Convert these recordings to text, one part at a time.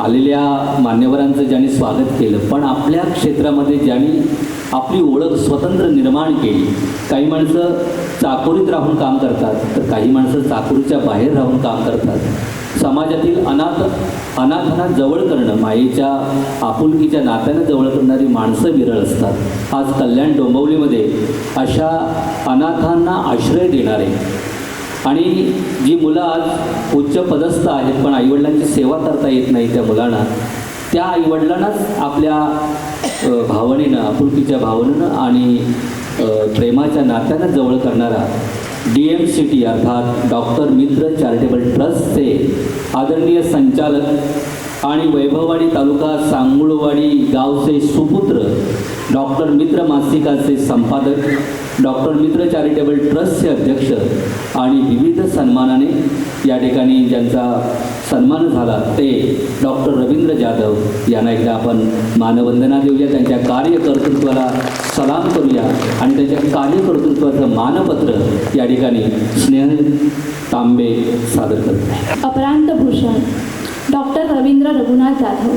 आलेल्या मान्यवरांचं ज्यांनी स्वागत केलं पण आपल्या क्षेत्रामध्ये ज्यांनी आपली ओळख स्वतंत्र निर्माण केली काही माणसं चाकोरीत राहून काम करतात तर काही माणसं चाकोरीच्या बाहेर राहून काम करतात. समाजातील अनाथ अनाथांना जवळ करणं मायेच्या आपुलकीच्या नात्यानं जवळ करणारी माणसं विरळ असतात. आज कल्याण डोंबवलीमध्ये अशा अनाथांना आश्रय देणारे आणि जी मुलं आज उच्च पदस्थ आहेत पण आईवडिलांची सेवा करता येत नाही त्या मुलांना त्या आईवडिलांनाच आपल्या भावनेनं आपुलकीच्या भावनेनं आणि प्रेमाच्या नात्यानं जवळ करणारा डी एम सी टी अर्थात डॉक्टर मित्र चॅरिटेबल ट्रस्टचे आदरणीय संचालक आणि वैभववाडी तालुका सांगुळवाडी गावचे सुपुत्र डॉक्टर मित्र मासिकाचे संपादक डॉक्टर मित्र चॅरिटेबल ट्रस्टचे अध्यक्ष आणि विविध सन्मानाने या ठिकाणी ज्यांचा सन्मान झाला ते डॉक्टर रवींद्र जाधव यांना एकदा आपण मानवंदना देऊया. त्यांच्या कार्यकर्तृत्वाला सलाम करूया आणि त्यांच्या कार्यकर्तृत्वाचं मानपत्र या ठिकाणी स्नेह तांबे सादर करत अपरांत भूषण डॉक्टर रवींद्र रघुनाथ जाधव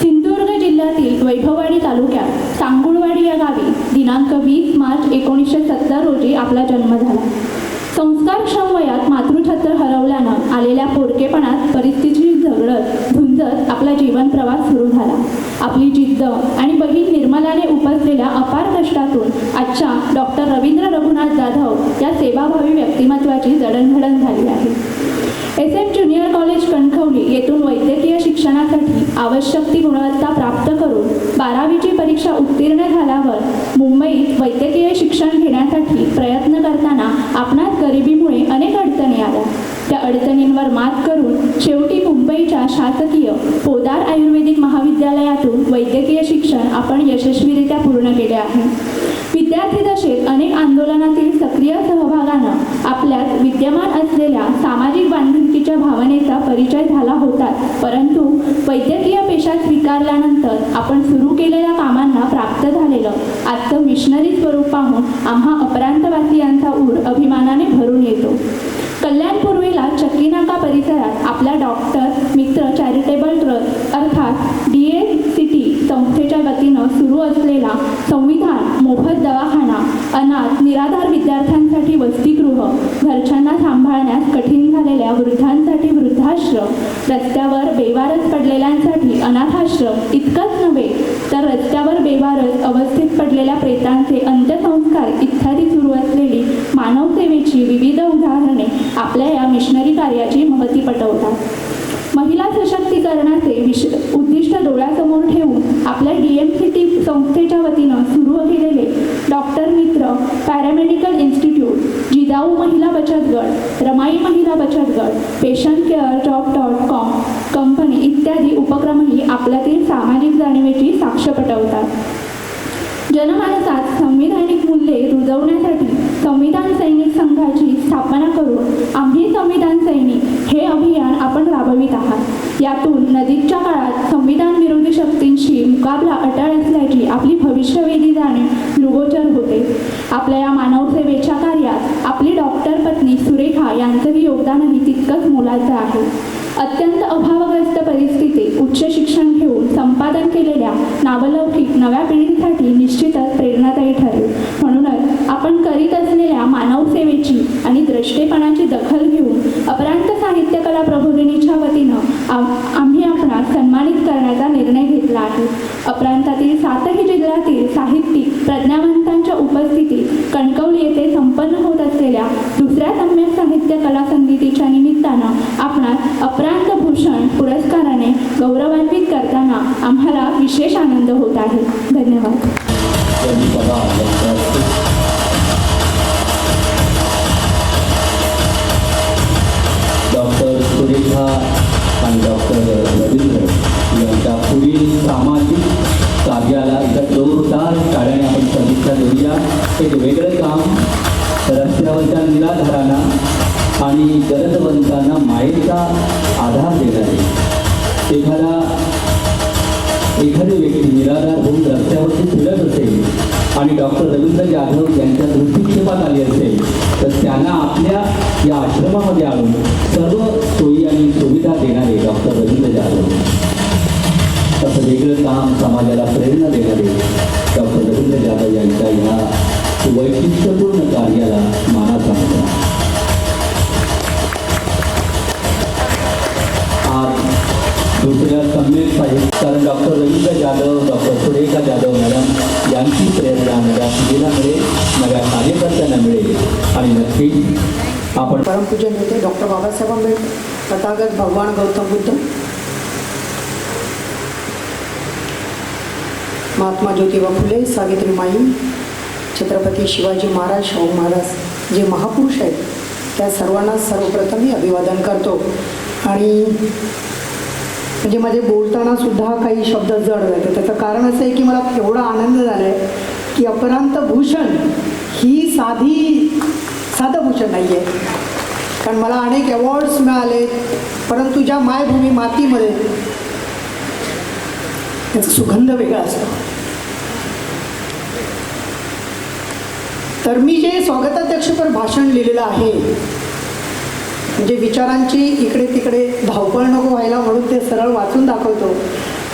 सिंधुदुर्ग जिल्ह्यातील वैभव तालुक्यात सांगुळवाडी या गावी दिनांक वीस मार्च एकोणीसशे सत्तर रोजी आपला जन्म झाला. संस्कारक्षम वयात मातृछत्र हरवल्यानं आलेल्या पोरकेपणात परिस्थितीची झगडत झुंजत आपला जीवन प्रवास सुरू झाला. आपली जिद्द आणि बहीण निर्मलाने उपसलेल्या अपार कष्टातून आजच्या डॉक्टर रवींद्र रघुनाथ जाधव या सेवाभावी व्यक्तिमत्वाची जडणघडण झाली आहे. S M junior college Kankavli येथून वैद्यकीय शिक्षणासाठी आवश्यक ती गुणवत्ता प्राप्त करून बारावीची परीक्षा उत्तीर्ण झाल्यावर मुंबईत वैद्यकीय शिक्षण घेण्यासाठी प्रयत्न करताना आपणात गरिबीमुळे अनेक अडचणी आल्या. त्या अडचणींवर मात करून शेवटी मुंबईच्या शासकीय पोदार आयुर्वेदिक महाविद्यालयातून वैद्यकीय शिक्षण आपण यशस्वीरित्या पूर्ण केले आहे. विद्यार्थी दशेत अनेक आंदोलनातील सक्रिय सहभागानं आपल्यात विद्यमान असलेल्या सामाजिक बांधिलकीच्या भावनेचा परिचय झाला होता. परंतु वैद्यकीय पेशा स्वीकारल्यानंतर आपण सुरू केलेल्या कामांना प्राप्त झालेलं आजचं मिशनरी स्वरूप पाहून आम्हा अपरांतवासियांचा ऊर अभिमानाने भरून येतो. कल्याणपूर्वेला चक्कीनाका परिसरात आपल्या डॉक्टर मित्र चॅरिटेबल ट्रस्ट अर्थात डी ए सी टी संस्थेच्या वतीनं सुरू असलेला संविधान दवाखाना अनाथ निराधार विद्यार्थ्यांसाठी वसतिगृह घरच्यांना सांभाळण्यास कठीण झालेल्या वृद्धांसाठी वृद्धाश्रम रस्त्यावर बेवारस पडलेल्यांसाठी अनाथाश्रम इतकंच नव्हे तर रस्त्यावर बेवारस अवस्थेत पडलेल्या प्रेतांचे अंत्यसंस्कार इत्यादी सुरू असलेली मानवसेवेची विविध उदाहरणे आपल्या या मिशनरी कार्याची महती पटवतात. महिला सशक्तीकरणाचे विश उद्दिष्ट डोळ्यासमोर ठेवून आपल्या डी एम सी टी संस्थेच्या वतीनं सुरू केलेले डॉक्टर मित्र पॅरामेडिकल इन्स्टिट्यूट जिजाऊ महिला बचत गट रमाई महिला बचत गट patient care job dot com company इत्यादी उपक्रमही आपल्यातील सामाजिक जाणीवेची साक्ष पटवतात. जनमानसात संविधानिक मूल्ये रुजवण्यासाठी संविधान सैनिक संघाची स्थापना करून आम्ही संविधान सैनिक हे अभियान आपण राबवित आहात. यातून नजीकच्या काळात संविधान विरोधी शक्तींशी मुकाबला अटळ असल्याची आपली भविष्यवेधी जाणे दृगोचर होते. आपल्या या मानवसेवेच्या कार्यात आपली डॉक्टर पत्नी सुरेखा यांचंही योगदानही तितकंच मोलाचं आहे. अत्यंत अभावग्रस्त परिस्थितीत उच्च शिक्षण घेऊन संपादन केलेल्या नावलौकिक नव्या पिढीसाठी निश्चितच प्रेरणादायी ठरेल. म्हणूनच आपण करीत असलेल्या मानवसेवेची आणि द्रष्टेपणाची दखल घेऊन अपरांत साहित्य कला प्रबोधिनीच्या वतीनं आम्ही आपणास सन्मानित करण्याचा निर्णय घेतला आहे. अपरांतातील सातही जिल्ह्यातील साहित्यिक प्रज्ञावंतांच्या उपस्थितीत कणकवली येथे संपन्न होत असलेल्या दुसऱ्या साहित्य कला संगीतीच्या निमित्तानं आपणास अपरांत भूषण पुरस्काराने गौरवान्वित करताना आम्हाला विशेष आनंद होत आहे. धन्यवाद. आणि गरजवंतांना मायेचा आधार देणारे. एखादा एखादी व्यक्ती निराधार होऊन रस्त्यावरती फिरत असेल आणि डॉक्टर रवींद्र जाधव यांच्या दृष्टिक्षेपात आली असेल तर त्यांना आपल्या या आश्रमामध्ये आणून सर्व सोयी आणि सुविधा देणारे डॉक्टर रवींद्र जाधव असं वेगळं काम समाजाला प्रेरणा देणारे डॉक्टर रवींद्र जाधव यांच्या या वैशिष्ट्यपूर्ण कार्याला मानाचा दुसऱ्या सम्यक साहित्य कारण doctor Ravindra Jadhav doctor Surekha Jadhav madam यांची प्रेरणा नव्या पिढीला मिळेल नव्या कार्यकर्त्यांना मिळेल. आणि नक्की आपण परमपूजन नेते डॉक्टर बाबासाहेब आंबेडकर तथागत भगवान गौतम बुद्ध महात्मा ज्योतिबा फुले सावित्रीमाई छत्रपती शिवाजी महाराज शाहू महाराज जे महापुरुष आहेत त्या सर्वांना सर्वप्रथम मी अभिवादन करतो. आणि म्हणजे माझे बोलताना सुद्धा काही शब्द जड जाते त्याचं कारण असं आहे की मला एवढा आनंद झाला आहे की अपरांत भूषण ही साधी साधं भूषण नाही आहे कारण मला अनेक अवॉर्ड्स मिळाले परंतु ज्या मायभूमी मातीमध्ये त्याचा सुगंध वेगळा असतो. तर मी जे स्वागताध्यक्षपर भाषण लिहिलेलं आहे म्हणजे विचारांची इकडे तिकडे धावपळ नको व्हायला म्हणून ते सरळ वाचून दाखवतो.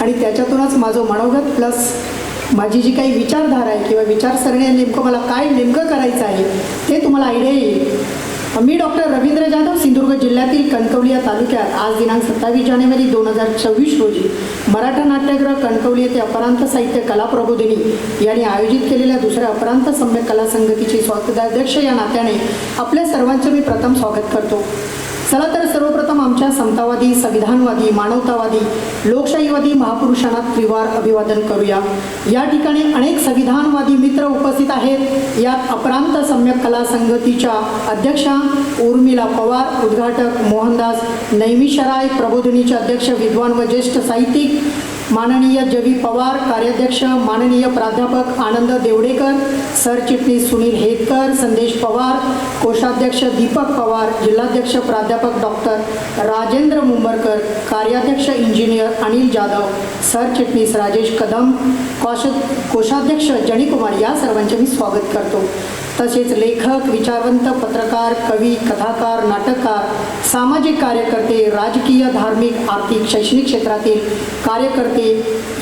आणि त्याच्यातूनच माझं मनोगत प्लस माझी जी काही विचारधारा आहे किंवा विचारसरणी आहे नेमकं मला काय नेमकं करायचं आहे ते तुम्हाला आयडिया येईल. मी डॉक्टर रवींद्र जाधव सिंधुदुर्ग जिल्ह्यातील कणकवली या तालुक्यात आज दिनांक सत्तावीस जानेवारी दोन हजार चोवीस रोजी मराठा नाट्यगृह कणकवली येथे अपरांत साहित्य कला प्रबोधिनी यांनी आयोजित केलेल्या दुसऱ्या अपरांत सम्यक कला संगतीची स्वागताध्यक्ष या नात्याने आपल्या सर्वांचे मी प्रथम स्वागत करतो. चला तर सर्वप्रथम आमच्या समतावादी संविधानवादी मानवतावादी लोकशाहीवादी महापुरुषांना त्रिवार अभिवादन करूया. या ठिकाणी अनेक संविधानवादी मित्र उपस्थित आहेत. यात अपरांत सम्यक कला संगतीच्या अध्यक्षा उर्मिला पवार उद्घाटक मोहनदास नैमिषराय प्रबोधिनीचे अध्यक्ष विद्वान व ज्येष्ठ साहित्यिक माननीय जवी पवार कार्याध्यक्ष माननीय प्राध्यापक आनंद देवडेकर सरचिटणीस सुनील हेतकर संदेश पवार कोषाध्यक्ष दीपक पवार जिल्हाध्यक्ष प्राध्यापक डॉक्टर राजेंद्र मुंबरकर कार्याध्यक्ष इंजिनियर अनिल जाधव सरचिटणीस राजेश कदम कोश कोषाध्यक्ष जणीकुमार या सर्वांचे मी स्वागत करतो. तसेच लेखक विचारवंत पत्रकार कवी कथाकार नाटककार सामाजिक कार्यकर्ते राजकीय धार्मिक आर्थिक शैक्षणिक क्षेत्रातील कार्यकर्ते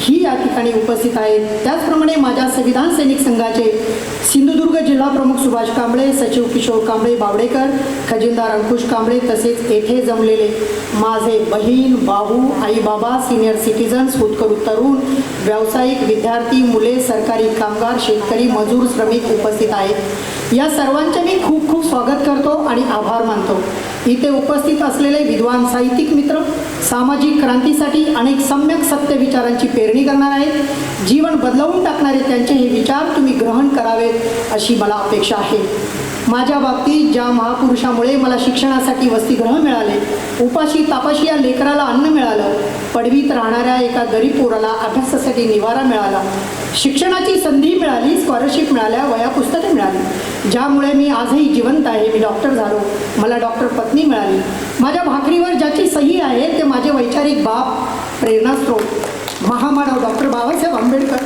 ही या ठिकाणी उपस्थित आहेत. त्याचप्रमाणे माझ्या संविधान सैनिक संघाचे सिंधुदुर्ग जिल्हा प्रमुख सुभाष कांबळे सचिव किशोर कांबळे बावडेकर खजिनदार अंकुश कांबळे तसेच येथे जमलेले माझे बहीण भाऊ आई बाबा सिनियर सिटीजन्स होतकरू तरुण व्यावसायिक विद्यार्थी मुले सरकारी कामगार शेतकरी मजूर श्रमिक उपस्थित आहेत. या सर्वांचे मी खूप खूप स्वागत करतो आणि आभार मानतो. इथे उपस्थित असलेले विद्वान साहित्यिक मित्र सामाजिक क्रांतीसाठी अनेक सम्यक सत्य विचारांची पेरणी करणार आहेत. जीवन बदलवून टाकणारे त्यांचे हे विचार तुम्ही ग्रहण करावेत अशी मला अपेक्षा आहे. माझ्या बाबतीत ज्या महापुरुषामुळे मला शिक्षणासाठी वसतिग्रह मिळाले उपाशी तापाशी या लेकराला अन्न मिळालं पडवीत राहणाऱ्या एका गरीब पोराला अभ्यासासाठी निवारा मिळाला. शिक्षणाची संधी मिळाली स्कॉलरशिप मिळाल्या वया पुस्तके मिळाली. ज्यामुळे मी आजही जिवंत आहे मी डॉक्टर झालो. मला डॉक्टर पत्नी मिळाली. माझ्या भाकरीवर ज्याची सही आहे ते माझे वैचारिक बाप प्रेरणास्रोत महामानव डॉक्टर बाबासाहेब आंबेडकर.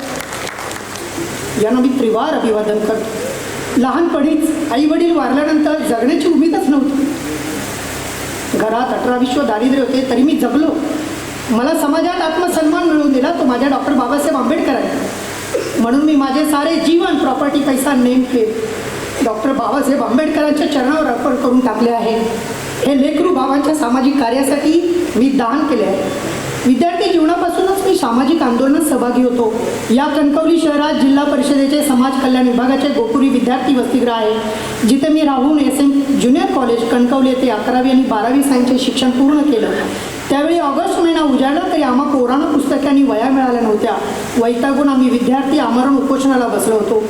यांना मी त्रिवार अभिवादन करतो लहानपणीच आई वडील वारल्यानंतर जगण्याची उमेदच नव्हती. घरात अठरा विश्व दारिद्र्य होते तरी मी जगलो. मला समाजात आत्मसन्मान मिळवून दिला तो माझ्या डॉक्टर बाबासाहेब आंबेडकर आहे म्हणून मी माझे सारे जीवन प्रॉपर्टी पैसा नेमके डॉक्टर बाबासाहेब आंबेडकरांच्या चरणावर अर्पण करून टाकले आहे. हे लेकरू बाबांच्या सामाजिक कार्यासाठी मी दान केले आहे. विद्यार्थी जीवनापासूनच मी सामाजिक आंदोलनात सहभागी होतो. या कणकवली शहरात जिल्हा परिषदेचे समाज कल्याण विभागाचे गोपुरी विद्यार्थी वसतिगृह आहे. जिथे मी राहून S M junior college Kankavli येथे अकरावी आणि बारावी सायन्सचे शिक्षण पूर्ण केलं. त्यावेळी ऑगस्ट महिना उजाडला तरी आम्हा पोरांना पुस्तके आणि वया मिळाल्या नव्हत्या. वैतागून आम्ही विद्यार्थी आमरण उपोषणाला बसलो होतो.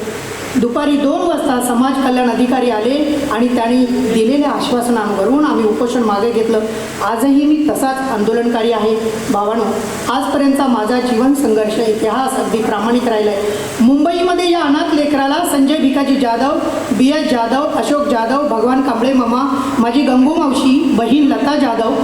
दुपारी दोन वाजता समाज कल्याण अधिकारी आले आणि त्यांनी दिलेल्या आश्वासनांवरून आम्ही उपोषण मागे घेतलं. आजही मी तसाच आंदोलनकारी आहे. भावानो आजपर्यंतचा माझा जीवन संघर्ष इतिहास अगदी प्रामाणिक राहिला आहे मुंबईमध्ये या अनाथ लेकराला संजय भिकाजी जाधव बी एस जाधव अशोक जाधव भगवान कांबळे मामा माझी गंगू मावशी बहीण लता जाधव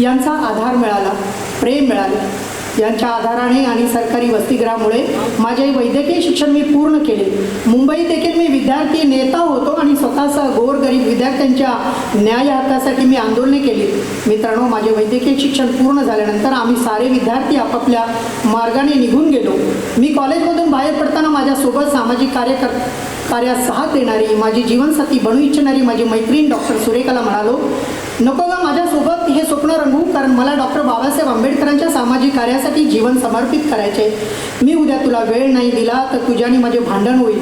यांचा आधार मिळाला प्रेम मिळाले. यांच्या आधाराने आणि सरकारी वसतिगृहामुळे माझे वैद्यकीय शिक्षण मी पूर्ण केले. मुंबईत देखील मी विद्यार्थी नेता होतो आणि स्वतःसह गोरगरीब विद्यार्थ्यांच्या न्याय हक्कासाठी मी आंदोलने केली. मित्रांनो माझे वैद्यकीय शिक्षण पूर्ण झाल्यानंतर आम्ही सारे विद्यार्थी आपापल्या मार्गाने निघून गेलो. मी कॉलेजमधून बाहेर पडताना माझ्यासोबत सामाजिक कार्यकर कार्यात साथ देणारी माझी जीवनसाथी बनू इच्छिणारी माझी मैत्रीण डॉक्टर सुरेखाला म्हणालो नको गा माझ्यासोबत हे स्वप्न रंगू कारण मला डॉक्टर बाबासाहेब आंबेडकरांच्या सामाजिक कार्यासाठी जीवन समर्पित करायचे. मी उद्या तुला वेळ नाही दिला तर तुझ्याने माझे भांडण होईल.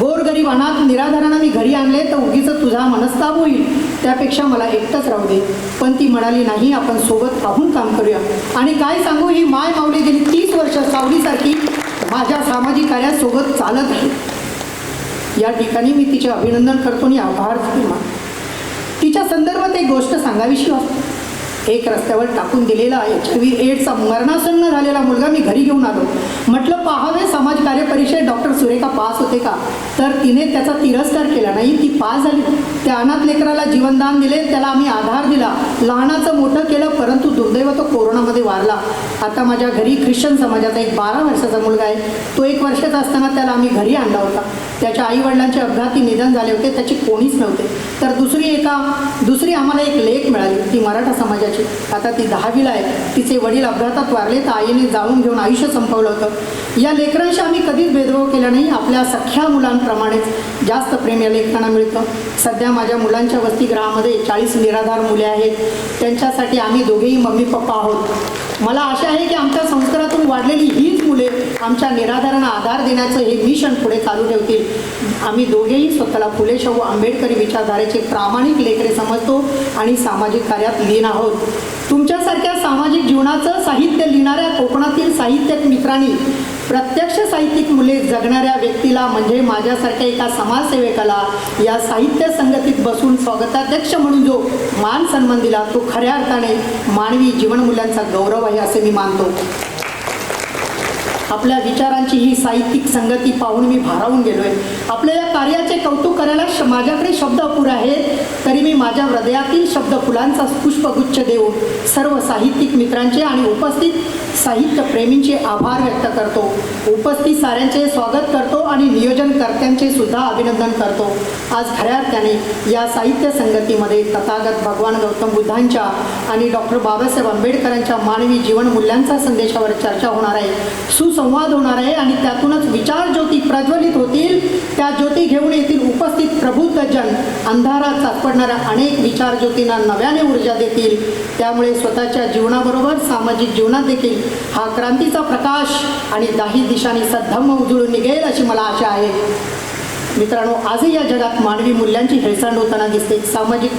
गोरगरीब अनाथ निराधारांना मी घरी आणले तर उगीच तुझा मनस्ताप होईल. त्यापेक्षा मला एकटंच राहू दे. पण ती म्हणाली नाही आपण सोबत राहून काम करूया. आणि काय सांगू ही माय माऊली गेली तीस वर्ष सावलीसारखी माझ्या सामाजिक कार्यासोबत चालत आहे. या ठिकाणी मी तिचे अभिनंदन करतो आणि आभार मानतो. तिच्या संदर्भात एक गोष्ट सांगावीशी वाटते एक रस्त्यावर टाकून दिलेला एच आय व्ही एड्सचा मरणासन्न झालेला मुलगा मी घरी घेऊन आलो. म्हटलं पाहावे समाज कार्य परीक्षेत डॉक्टर सुरेखा पास होते का? तर तिने त्याचा तिरस्कार केला नाही ती पास झाली. त्या अनाथ लेकराला जीवनदान दिले त्याला आम्ही आधार दिला. लहानाचं मोठं केलं परंतु दुर्दैव तो कोरोनामध्ये वारला. आता माझ्या घरी ख्रिश्चन समाजाचा एक बारा वर्षाचा मुलगा आहे. तो एक वर्षाचा असताना त्याला आम्ही घरी आणला होता. त्याच्या आईवडिलांचे अपघाती निधन झाले होते त्याची कोणीच नव्हते. तर दुसरी एका दुसरी आम्हाला एक लेख मिळाली ती मराठा समाजाची. आता ती दहावीला आहे. तिचे वडील अपघातात वारले तर आईने जाळून घेऊन आयुष्य संपवलं होतं. या लेकरांशी आम्ही कधीच भेदभाव केला नाही. आपल्या सख्या मुलांप्रमाणेच जास्त प्रेम या लेकरांना मिळतं. सध्या माझ्या मुलांच्या वसतिगृहामध्ये चाळीस निराधार मुले आहेत. त्यांच्यासाठी आम्ही दोघेही मम्मी पप्पा आहोत. मला आशा आहे की आमच्या संस्कारातून वाढलेली हीच मुले आमच्या निराधारांना आधार देण्याचं हे मिशन पुढे चालू ठेवतील. आम्ही दोघेही स्वतःला फुले शाहू आंबेडकरी विचारधारेचे प्रामाणिक लेकरे समजतो आणि सामाजिक कार्यात लीन आहोत. तुमच्यासारख्या सामाजिक जीवनाचं साहित्य लिहिणाऱ्या कोकणातील साहित्यिक मित्रांनी प्रत्यक्ष साहित्यिक मुले जगणाऱ्या व्यक्तीला म्हणजे माझ्यासारख्या एका समाजसेवकाला या साहित्य संगतीत बसून स्वागताध्यक्ष म्हणून जो मान सन्मान दिला तो खऱ्या अर्थाने मानवी जीवनमूल्यांचा गौरव आहे असे मी मानतो. आपल्या विचारांची ही साहित्यिक संगती पाहून मी भारावून गेलो आहे आपल्या या कार्याचे कौतुक करायला श माझ्याकडे शब्द अपुर आहेत तरी मी माझ्या हृदयातील शब्द फुलांचा पुष्पगुच्छ देऊन सर्व साहित्यिक मित्रांचे आणि उपस्थित साहित्य प्रेमींचे आभार व्यक्त करतो. उपस्थित साऱ्यांचे स्वागत करतो आणि नियोजनकर्त्यांचे सुद्धा अभिनंदन करतो. आज खऱ्या अर्थाने या साहित्य संगतीमध्ये तथागत भगवान गौतम बुद्धांच्या आणि डॉक्टर बाबासाहेब आंबेडकरांच्या मानवी जीवनमूल्यांचा संदेशावर चर्चा होणार आहे सुसंवाद होणार आहे आणि त्यातूनच विचार ज्योती प्रज्वलित होतील. त्या ज्योती घेऊन येथील उपस्थित प्रबुद्धजन अंधारात सापडणाऱ्या अनेक विचार ज्योतींना नव्याने ऊर्जा देतील. त्यामुळे स्वतःच्या जीवनाबरोबर सामाजिक जीवनात देखील हा क्रांतीचा प्रकाश आणि दाही दिशाने सद्धम्म उजळून निघेल अशी मला आशा आहे. मित्रांनो आजही या जगात मानवी मूल्यांची हेळसांड होताना दिसते. सामाजिक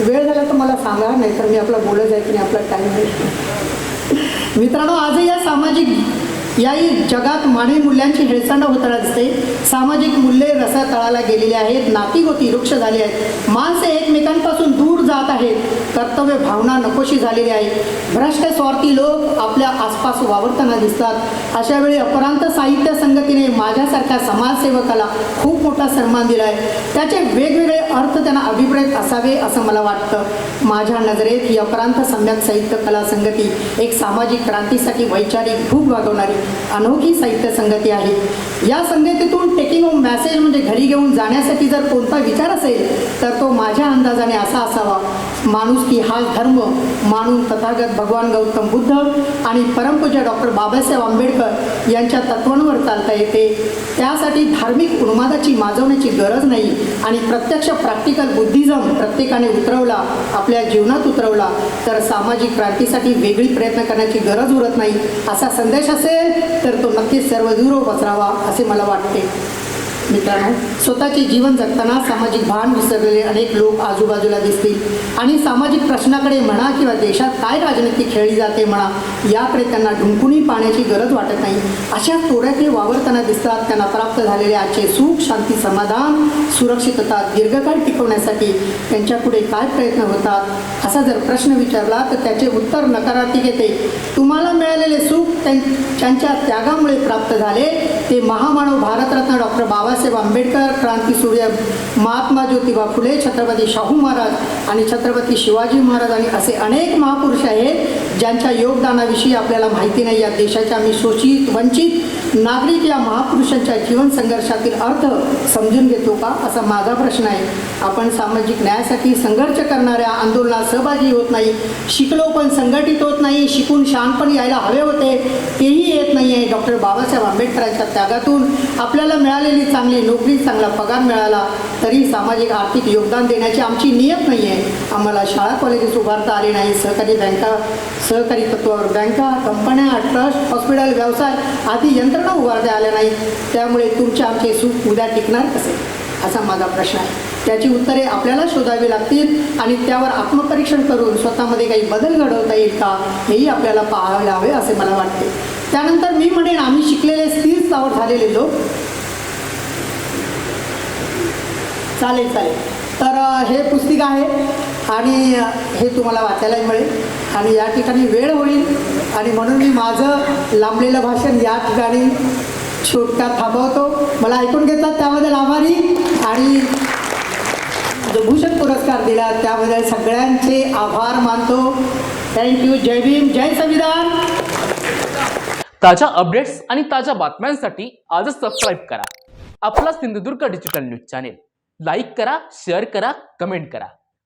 वेळ झाला तर मला सांगा नाही तर मी आपला बोलत जाईल की नाही आपला टाईम मित्रांनो आजही या सामाजिक याही जगात मानवी मूल्यांची हेळसांड होताना दिसते सामाजिक मूल्ये रसातळाला गेलेली आहेत. नातीगोती वृक्ष झाली आहेत. माणसे एकमेकांपासून दूर जात आहेत. कर्तव्य भावना नकोशी झालेली आहे भ्रष्ट स्वार्थी लोक आपल्या आसपास वावरताना दिसतात. अशा वेळी अपरांत साहित्य संगतीने माझ्यासारख्या समाजसेवकाला खूप मोठा सन्मान दिला आहे त्याचे वेगवेगळे अर्थ त्यांना अभिप्रेत असावे असं मला वाटतं. माझ्या नजरेत ही अपरांत सम्यक साहित्य कला संगती एक सामाजिक क्रांतीसाठी वैचारिक भूक वागवणारी अनोखी साहित्य संगती आहे. या संगतीतून टेकिंग होम मॅसेज म्हणजे घरी घेऊन जाण्यासाठी जर कोणता विचार असेल तर तो माझ्या अंदाजाने असा असावा. माणूस की हा धर्म मानून तथागत भगवान गौतम बुद्ध आणि परमपूज्य डॉक्टर बाबासाहेब आंबेडकर यांच्या तत्वांवर चालता येते. त्यासाठी धार्मिक उन्मादाची माजवण्याची गरज नाही आणि प्रत्यक्ष प्रॅक्टिकल बुद्धिझम प्रत्येकाने उतरवला आपल्या जीवनात उतरवला तर सामाजिक क्रांतीसाठी वेगळी प्रयत्न करण्याची गरज उरत नाही. असा संदेश असेल तर तो नक्कीच सर्व दूर पसरावा असे मला वाटते. मित्रांनो स्वतःचे जीवन जगताना सामाजिक भान विसरलेले अनेक लोक आजूबाजूला दिसतील. आणि सामाजिक प्रश्नाकडे म्हणा किंवा देशात काय राजनीती खेळली जाते म्हणा याकडे त्यांना ढुंकूनही पाहण्याची गरज वाटत नाही. अशा तोड्याकडे वावरताना दिसतात त्यांना प्राप्त झालेले आजचे सुख शांती समाधान सुरक्षितता दीर्घकाळ टिकवण्यासाठी त्यांच्यापुढे काय प्रयत्न होतात असा जर प्रश्न विचारला तर त्याचे उत्तर नकारात्मक येते तुम्हाला मिळालेले सुख त्यां- त्यांच्या त्यागामुळे प्राप्त झाले ते महामानव भारतरत्न डॉक्टर बाबासाहेब आंबेडकर क्रांतीसूर्य महात्मा ज्योतिबा फुले छत्रपती शाहू महाराज आणि छत्रपती शिवाजी महाराज आणि असे अनेक महापुरुष आहेत ज्यांच्या योगदानाविषयी आपल्याला माहिती नाही. या देशाच्या आम्ही शोषित वंचित नागरिक या महापुरुषांच्या जीवन संघर्षातील अर्थ समजून घेतो का? असा माझा प्रश्न आहे. आपण सामाजिक न्यायासाठी संघर्ष करणाऱ्या आंदोलनात सहभागी होत नाही. शिकलो पण संघटित होत नाही. शिकून शहाणपण यायला हवे होते. तेही येत नाही आहे डॉक्टर बाबासाहेब आंबेडकरांच्या त्यागातून आपल्याला मिळालेली चांगली नोकरी चांगला पगार मिळाला. तरी सामाजिक आर्थिक योगदान देण्याची आमची नियत नाही आहे आम्हाला शाळा कॉलेजेस उभारता आले नाही. सहकारी बँका सहकारी तत्वावर बँका कंपन्या ट्रस्ट हॉस्पिटल व्यवसाय आदी यंत्रणा उभारता आल्या नाही? त्यामुळे तुमचे आमचे सुख उद्या टिकणार कसे? असा माझा प्रश्न आहे. त्याची उत्तरे आपल्याला शोधावी लागतील आणि त्यावर आत्मपरीक्षण करून स्वतःमध्ये काही बदल घडवता येईल का हेही आपल्याला पाहावे हवे असे मला वाटते. त्यानंतर मी म्हणेन आम्ही शिकलेले स्थिर स्थावर झालेले लोक. चालेल चालेल. तर हे पुस्तिक आहे. आणि हे तुम्हाला वाचायलाही मिळेल. आणि या ठिकाणी वेळ होईल. आणि म्हणून मी माझं लांबलेलं भाषण या ठिकाणी छोटा थांबवतो. मला ऐकून घेतात त्याबद्दल आभारी. आणि जो भूषण पुरस्कार दिला त्याबद्दल सगळ्यांचे आभार मानतो. थँक्यू जय भीम. जय संविधान. ताज्या अपडेट्स आणि ताज्या बातम्यांसाठी आजच सबस्क्राईब करा. आपला Sindhudurg digital news channel like करा शेअर करा कमेंट करा.